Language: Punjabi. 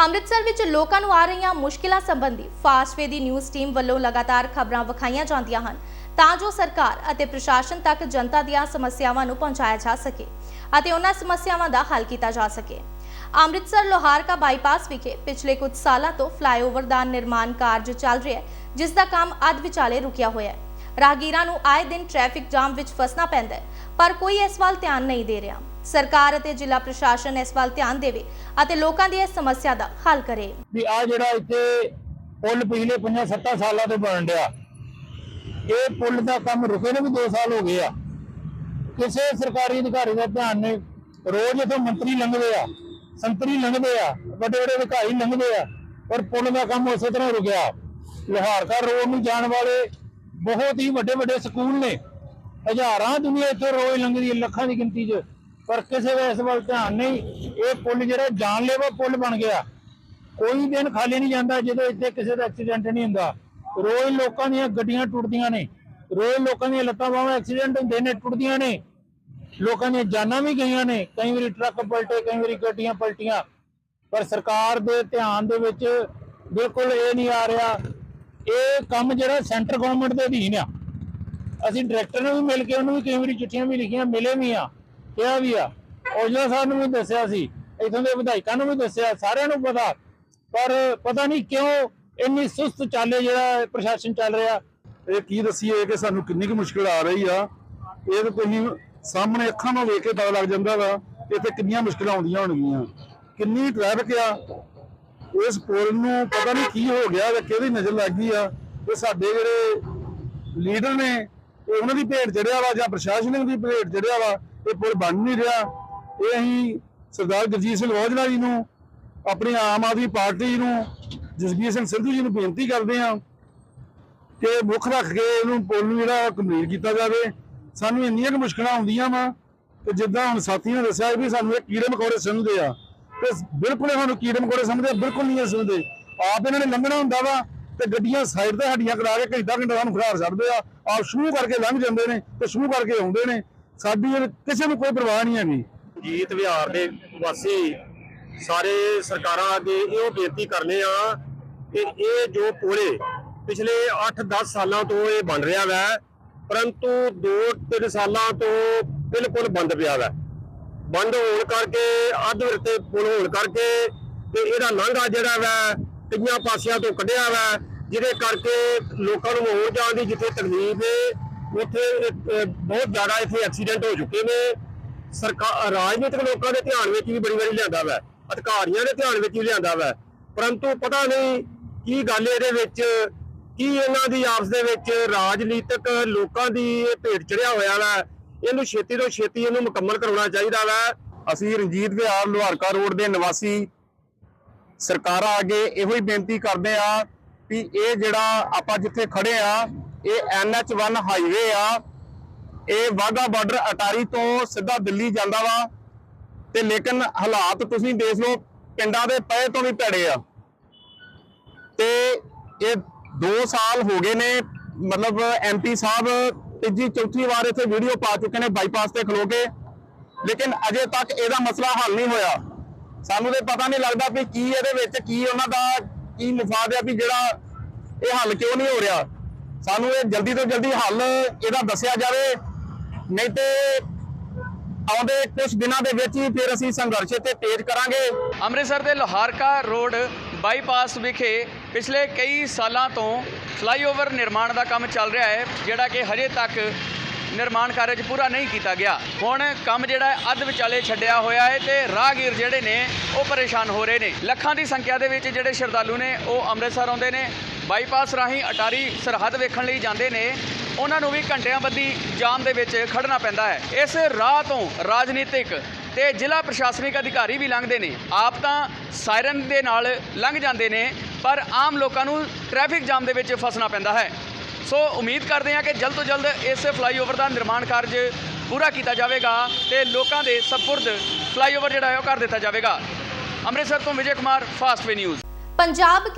ਅੰਮ੍ਰਿਤਸਰ ਵਿੱਚ ਲੋਕਾਂ ਨੂੰ ਆ ਰਹੀਆਂ ਮੁਸ਼ਕਿਲਾਂ ਸੰਬੰਧੀ ਫਾਸਟਵੇ ਦੀ ਨਿਊਜ਼ ਟੀਮ ਵੱਲੋਂ ਲਗਾਤਾਰ ਖਬਰਾਂ ਵਿਖਾਈਆਂ ਜਾਂਦੀਆਂ ਹਨ, ਤਾਂ ਜੋ ਸਰਕਾਰ ਅਤੇ ਪ੍ਰਸ਼ਾਸਨ ਤੱਕ ਜਨਤਾ ਦੀਆਂ ਸਮੱਸਿਆਵਾਂ ਨੂੰ ਪਹੁੰਚਾਇਆ ਜਾ ਸਕੇ ਅਤੇ ਉਹਨਾਂ ਸਮੱਸਿਆਵਾਂ ਦਾ ਹੱਲ ਕੀਤਾ ਜਾ ਸਕੇ। ਅੰਮ੍ਰਿਤਸਰ ਲੋਹਾਰਕਾ ਬਾਈਪਾਸ ਵਿਖੇ ਪਿਛਲੇ ਕੁਝ ਸਾਲਾਂ ਤੋਂ ਫਲਾਈਓਵਰ ਦਾ ਨਿਰਮਾਣ ਕਾਰਜ ਚੱਲ ਰਿਹਾ ਹੈ, ਜਿਸ ਦਾ ਕੰਮ ਅੱਧ ਵਿਚਾਲੇ ਰੁਕਿਆ ਹੋਇਆ ਹੈ। ਰਾਹਗੀਰਾਂ ਨੂੰ ਆਏ ਦਿਨ ਟ੍ਰੈਫਿਕ ਜਾਮ ਵਿੱਚ ਫਸਣਾ ਪੈਂਦਾ ਹੈ, ਪਰ ਕੋਈ ਇਸ ਵੱਲ ਧਿਆਨ ਨਹੀਂ ਦੇ ਰਿਹਾ। ਸਰਕਾਰ ਅਤੇ ਜ਼ਿਲ੍ਹਾ ਪ੍ਰਸ਼ਾਸਨ ਇਸ ਵੱਲ ਧਿਆਨ ਦੇਵੇ ਅਤੇ ਲੋਕਾਂ ਦੀ ਇਸ ਸਮੱਸਿਆ ਦਾ ਹੱਲ ਕਰੇ। ਵੀ ਆ ਜਿਹੜਾ ਇੱਥੇ ਪੁਲ ਪਿਛਲੇ 5-7 ਸਾਲਾਂ ਤੋਂ ਬਣ ਰਿਹਾ। ਇਹ ਪੁਲ ਦਾ ਕੰਮ ਰੁਕੇ ਨੂੰ ਵੀ 2 ਸਾਲ ਹੋ ਗਏ ਆ। ਕਿਸੇ ਸਰਕਾਰੀ ਅਧਿਕਾਰੀ ਦਾ ਧਿਆਨ ਨਹੀਂ। ਰੋਜ਼ ਇੱਥੋਂ ਮੰਤਰੀ ਲੰਘਦੇ ਆ, ਸੰਤਰੀ ਲੰਘਦੇ ਆ ਵੱਡੇ ਵੱਡੇ ਅਧਿਕਾਰੀ ਲੰਘਦੇ ਆ ਪਰ ਪੁਲ ਦਾ ਕੰਮ ਉਸੇ ਤਰ੍ਹਾਂ ਰੁਕਿਆ। ਲੋਹਾਰਕਾ ਰੋਡ ਨੂੰ ਜਾਣ ਵਾਲੇ ਬਹੁਤ ਹੀ ਵੱਡੇ ਵੱਡੇ ਸਕੂਲ ਨੇ। ਹਜ਼ਾਰਾਂ ਦੁਨੀਆ ਇੱਥੇ ਰੋਜ਼ ਲੰਘਦੀ ਲੱਖਾਂ ਦੀ ਗਿਣਤੀ 'ਚ। ਪਰ ਕਿਸੇ ਦਾ ਇਸ ਵੱਲ ਧਿਆਨ ਨਹੀਂ। ਇਹ ਪੁਲ ਜਿਹੜਾ ਜਾਨਲੇਵਾ ਪੁਲ ਬਣ ਗਿਆ। ਕੋਈ ਦਿਨ ਖਾਲੀ ਨਹੀਂ ਜਾਂਦਾ ਜਦੋਂ ਇੱਥੇ ਕਿਸੇ ਦਾ ਐਕਸੀਡੈਂਟ ਨਹੀਂ ਹੁੰਦਾ। ਰੋਜ਼ ਲੋਕਾਂ ਦੀਆਂ ਗੱਡੀਆਂ ਟੁੱਟਦੀਆਂ ਨੇ। ਰੋਜ਼ ਲੋਕਾਂ ਦੀਆਂ ਲੱਤਾਂ ਬਾਹਾਂ ਐਕਸੀਡੈਂਟ ਹੁੰਦੇ ਨੇ, ਟੁੱਟਦੀਆਂ ਨੇ। ਲੋਕਾਂ ਦੀਆਂ ਜਾਨਾਂ ਵੀ ਗਈਆਂ ਨੇ। ਕਈ ਵਾਰੀ ਟਰੱਕ ਪਲਟੇ, ਕਈ ਵਾਰੀ ਗੱਡੀਆਂ ਪਲਟੀਆਂ। ਪਰ ਸਰਕਾਰ ਦੇ ਧਿਆਨ ਦੇ ਵਿੱਚ ਬਿਲਕੁਲ ਇਹ ਨਹੀਂ ਆ ਰਿਹਾ। ਇਹ ਕੰਮ ਜਿਹੜਾ ਸੈਂਟਰ ਗਵਰਨਮੈਂਟ ਦੇ ਅਧੀਨ ਆ। ਅਸੀਂ ਡਾਇਰੈਕਟਰ ਨੂੰ ਵੀ ਮਿਲ ਕੇ, ਉਹਨੂੰ ਵੀ ਕਈ ਵਾਰੀ ਚਿੱਠੀਆਂ ਵੀ ਲਿਖੀਆਂ, ਮਿਲੇ ਵੀ ਆ। ਕਿਹਾ ਵੀ ਆ। ਔਜਲਾ ਸਾਹਿਬ ਨੂੰ ਵੀ ਦੱਸਿਆ ਸੀ, ਇਥੋਂ ਦੇ ਵਿਧਾਇਕਾਂ ਨੂੰ ਵੀ ਦੱਸਿਆ, ਸਾਰਿਆਂ ਨੂੰ ਪਤਾ। ਪਰ ਪਤਾ ਨਹੀਂ ਕਿਉਂ ਇੰਨੀ ਸੁਸਤ ਚਾਲੇ ਜਿਹੜਾ ਪ੍ਰਸ਼ਾਸਨ ਚੱਲ ਰਿਹਾ। ਇਹ ਕੀ ਦੱਸੀਏ ਕਿ ਸਾਨੂੰ ਕਿੰਨੀ ਕੁ ਮੁਸ਼ਕਲ ਆ ਰਹੀ ਆ। ਇਹ ਤਾਂ ਤੁਸੀਂ ਸਾਹਮਣੇ ਅੱਖਾਂ ਨਾਲ ਵੇਖ ਕੇ ਪਤਾ ਲੱਗ ਜਾਂਦਾ ਵਾ ਕਿ ਇੱਥੇ ਕਿੰਨੀਆਂ ਮੁਸ਼ਕਲਾਂ ਆਉਂਦੀਆਂ ਹੋਣਗੀਆਂ। ਕਿੰਨੀ ਟ੍ਰੈਫਿਕ ਆ। ਇਸ ਪੁਲ ਨੂੰ ਪਤਾ ਨਹੀਂ ਕੀ ਹੋ ਗਿਆ ਜਾਂ ਕਿਹਦੀ ਨਜ਼ਰ ਲੱਗ ਗਈ ਆ। ਤੇ ਸਾਡੇ ਜਿਹੜੇ ਲੀਡਰ ਨੇ ਉਹਨਾਂ ਦੀ ਭੇਟ ਚੜਿਆ ਵਾ ਜਾਂ ਪ੍ਰਸ਼ਾਸਨਿਕ ਦੀ ਭੇਟ ਚੜਿਆ ਵਾ। ਇਹ ਪੁਲ ਬਣ ਨਹੀਂ ਰਿਹਾ। ਇਹ ਅਸੀਂ ਸਰਦਾਰ ਗੁਰਜੀਤ ਸਿੰਘ ਔਜਲਾ ਜੀ ਨੂੰ ਆਪਣੀ ਆਮ ਆਦਮੀ ਪਾਰਟੀ ਨੂੰ ਜਸਬੀਰ ਸਿੰਘ ਸਿੱਧੂ ਜੀ ਨੂੰ ਬੇਨਤੀ ਕਰਦੇ ਹਾਂ ਕਿ ਮੁੱਖ ਰੱਖ ਕੇ ਇਹਨੂੰ ਪੁਲ ਨੂੰ ਜਿਹੜਾ ਕੰਪਲੀਟ ਕੀਤਾ ਜਾਵੇ। ਸਾਨੂੰ ਇੰਨੀਆਂ ਕੁ ਮੁਸ਼ਕਲਾਂ ਆਉਂਦੀਆਂ ਵਾ ਕਿ ਜਿੱਦਾਂ ਹੁਣ ਸਾਥੀਆਂ ਨੇ ਦੱਸਿਆ ਵੀ ਸਾਨੂੰ ਇਹ ਕੀੜੇ ਮਕੌੜੇ ਸਮਝਦੇ ਆ। ਤੇ ਬਿਲਕੁਲ ਇਹ ਸਾਨੂੰ ਕੀੜੇ ਮਕੌੜੇ ਸਮਝਦੇ ਆ, ਬਿਲਕੁਲ ਨਹੀਂ ਇਹ ਸਮਝਦੇ ਆਪ ਇਹਨਾਂ ਨੇ ਲੰਘਣਾ ਹੁੰਦਾ ਵਾ ਤੇ ਗੱਡੀਆਂ ਸਾਈਡ ਤੇ ਹੱਡੀਆਂ ਕਰਾ ਕੇ ਘੰਟਾ ਘੰਟਾ ਸਾਨੂੰ ਖੜਾਰ ਛੱਡਦੇ ਆ। ਆਪ ਸ਼ੁਰੂ ਕਰਕੇ ਲੰਘ ਜਾਂਦੇ ਨੇ ਤੇ ਸ਼ੁਰੂ ਕਰਕੇ ਆਉਂਦੇ ਨੇ। ਸਾਡੀ ਕਿਸੇ ਨੂੰ ਕੋਈ ਪਰਵਾਹ ਨਹੀਂ ਹੈਗੀ। ਜੀਤ ਵਿਹਾਰ ਦੇ ਵਾਸੀ ਸਾਰੇ ਸਰਕਾਰਾਂ ਅੱਗੇ ਇਹੋ ਬੇਨਤੀ ਕਰਨੇ ਆ ਕਿ ਇਹ ਜੋ ਪੁਲੇ ਪਿਛਲੇ 8-10 ਸਾਲਾਂ ਤੋਂ ਇਹ ਬਣ ਰਿਹਾ ਵੈ, ਪਰੰਤੂ 2-3 ਸਾਲਾਂ ਤੋਂ ਬਿਲਕੁਲ ਬੰਦ ਪਿਆ ਵੈ। ਬੰਦ ਹੋਣ ਕਰਕੇ, ਅੱਧ ਵਿਰਤੇ ਪੁਲ ਹੋਣ ਕਰਕੇ ਤੇ ਇਹਦਾ ਲਾਂਘਾ ਜਿਹੜਾ ਵੈ, ਕਈਆਂ ਪਾਸਿਆਂ ਤੋਂ ਕੱਢਿਆ ਵੈ, ਜਿਹਦੇ ਕਰਕੇ ਲੋਕਾਂ ਨੂੰ ਆਉਣ ਜਾਣ ਦੀ ਜਿੱਥੇ ਤਕਲੀਫ ਹੈ ਉੱਥੇ ਬਹੁਤ ਜ਼ਿਆਦਾ ਇੱਥੇ ਐਕਸੀਡੈਂਟ ਹੋ ਚੁੱਕੇ ਨੇ। ਸਰਕਾਰ ਰਾਜਨੀਤਿਕ ਲੋਕਾਂ ਦੇ ਧਿਆਨ ਵਿੱਚ ਵੀ ਬੜੀ ਵਾਰੀ ਲਿਆਂਦਾ ਵਾ। ਅਧਿਕਾਰੀਆਂ ਦੇ ਧਿਆਨ ਵਿੱਚ ਵੀ ਲਿਆਂਦਾ ਵਾ। ਪਰੰਤੂ ਪਤਾ ਨਹੀਂ ਕੀ ਗੱਲ ਇਹਦੇ ਵਿੱਚ, ਕੀ ਇਹਨਾਂ ਦੀ ਆਪਸ ਦੇ ਵਿੱਚ ਰਾਜਨੀਤਿਕ ਲੋਕਾਂ ਦੀ ਇਹ ਭੇਟ ਚੜਿਆ ਹੋਇਆ ਵਾ। ਇਹਨੂੰ ਛੇਤੀ ਤੋਂ ਛੇਤੀ ਇਹਨੂੰ ਮੁਕੰਮਲ ਕਰਾਉਣਾ ਚਾਹੀਦਾ ਵਾ। ਅਸੀਂ ਰਣਜੀਤ ਵਿਹਾਰ, ਲੋਹਾਰਕਾ ਰੋਡ ਦੇ ਨਿਵਾਸੀ ਸਰਕਾਰਾਂ ਅੱਗੇ ਇਹੋ ਹੀ ਬੇਨਤੀ ਕਰਦੇ ਆ ਕਿ ਇਹ ਜਿਹੜਾ ਆਪਾਂ ਜਿੱਥੇ ਖੜੇ ਆ ਇਹ NH1 ਹਾਈਵੇ ਆ। ਇਹ ਵਾਗਾ ਬਾਰਡਰ ਅਟਾਰੀ ਤੋਂ ਸਿੱਧਾ ਦਿੱਲੀ ਜਾਂਦਾ ਵਾ। ਤੇ ਲੇਕਿਨ ਹਾਲਾਤ ਤੁਸੀਂ ਦੇਖ ਲਓ, ਪਿੰਡਾਂ ਦੇ ਪਏ ਤੋਂ ਵੀ ਭੈੜੇ ਆ। ਤੇ ਇਹ 2 ਸਾਲ ਹੋ ਗਏ ਨੇ, ਮਤਲਬ ਐਮਪੀ ਸਾਹਿਬ ਤੀਜੀ, ਚੌਥੀ ਵਾਰ ਇੱਥੇ ਵੀਡੀਓ ਪਾ ਚੁੱਕੇ ਨੇ ਬਾਈਪਾਸ ਤੇ ਖਲੋ ਕੇ। ਲੇਕਿਨ ਅਜੇ ਤੱਕ ਇਹਦਾ ਮਸਲਾ ਹੱਲ ਨਹੀਂ ਹੋਇਆ। ਸਾਨੂੰ ਤੇ ਪਤਾ ਨਹੀਂ ਲੱਗਦਾ ਵੀ ਕੀ ਇਹਦੇ ਵਿੱਚ ਕੀ ਉਹਨਾਂ ਦਾ ਕੀ ਮਫਾਦ ਹੈ ਵੀ ਜਿਹੜਾ ਇਹ ਹੱਲ ਕਿਉਂ ਨਹੀਂ ਹੋ ਰਿਹਾ। ਸਾਨੂੰ ਇਹ ਜਲਦੀ ਤੋਂ ਜਲਦੀ ਹੱਲ ਇਹਦਾ ਦੱਸਿਆ ਜਾਵੇ। ਨਹੀਂ ਤੇ ਆਉਂਦੇ ਕੁਝ ਦਿਨਾਂ ਦੇ ਵਿੱਚ ਹੀ ਫਿਰ ਅਸੀਂ ਸੰਘਰਸ਼ ਤੇ ਤੇਜ਼ ਕਰਾਂਗੇ। ਅੰਮ੍ਰਿਤਸਰ ਦੇ ਲੋਹਾਰਕਾ ਰੋਡ ਬਾਈਪਾਸ ਵਿਖੇ ਪਿਛਲੇ ਕਈ ਸਾਲਾਂ ਤੋਂ ਫਲਾਈਓਵਰ ਨਿਰਮਾਣ ਦਾ ਕੰਮ ਚੱਲ ਰਿਹਾ ਹੈ, ਜਿਹੜਾ ਕਿ ਹਜੇ ਤੱਕ ਨਿਰਮਾਣ ਕਾਰਜ ਪੂਰਾ ਨਹੀਂ ਕੀਤਾ ਗਿਆ। ਹੁਣ ਕੰਮ ਜਿਹੜਾ ਅੱਧ ਵਿਚਾਲੇ ਛੱਡਿਆ ਹੋਇਆ ਹੈ ਤੇ ਰਾਹਗੀਰ ਜਿਹੜੇ ਨੇ, ਉਹ ਪਰੇਸ਼ਾਨ ਹੋ ਰਹੇ ਨੇ। ਲੱਖਾਂ ਦੀ ਸੰਖਿਆ ਦੇ ਵਿੱਚ ਜਿਹੜੇ ਸ਼ਰਧਾਲੂ ਨੇ, ਉਹ ਅੰਮ੍ਰਿਤਸਰ ਆਉਂਦੇ ਨੇ। ਬਾਈਪਾਸ ਰਾਹੀਂ ਅਟਾਰੀ ਸਰਹੱਦ ਵੇਖਣ ਲਈ ਜਾਂਦੇ ਨੇ, ਉਹਨਾਂ ਨੂੰ ਵੀ ਘੰਟਿਆਂ ਬੱਧੀ ਜਾਮ ਦੇ ਵਿੱਚ ਖੜਨਾ ਪੈਂਦਾ ਹੈ। ਇਸ ਰਾਹ ਤੋਂ ਰਾਜਨੀਤਿਕ ਤੇ ਜ਼ਿਲ੍ਹਾ ਪ੍ਰਸ਼ਾਸਨਿਕ ਅਧਿਕਾਰੀ ਵੀ ਲੰਘਦੇ ਨੇ। ਆਪ ਤਾਂ ਸਾਇਰਨ ਦੇ ਨਾਲ ਲੰਘ ਜਾਂਦੇ ਨੇ, ਪਰ ਆਮ ਲੋਕਾਂ ਨੂੰ ਟ੍ਰੈਫਿਕ ਜਾਮ ਦੇ ਵਿੱਚ ਫਸਣਾ ਪੈਂਦਾ ਹੈ। ਸੋ ਉਮੀਦ ਕਰਦੇ ਹਾਂ ਕਿ ਜਲਦ ਤੋਂ ਜਲਦ ਇਸ ਫਲਾਈਓਵਰ ਦਾ ਨਿਰਮਾਣ ਕਾਰਜ ਪੂਰਾ ਕੀਤਾ ਜਾਵੇਗਾ ਤੇ ਲੋਕਾਂ ਦੇ ਸਪੁਰਦ ਫਲਾਈਓਵਰ ਜਿਹੜਾ ਹੈ ਉਹ ਕਰ ਦਿੱਤਾ ਜਾਵੇਗਾ। ਅੰਮ੍ਰਿਤਸਰ ਤੋਂ ਵਿਜੇ ਕੁਮਾਰ ਫਾਸਟਵੇ ਨਿਊਜ਼। ਪੰਜਾਬ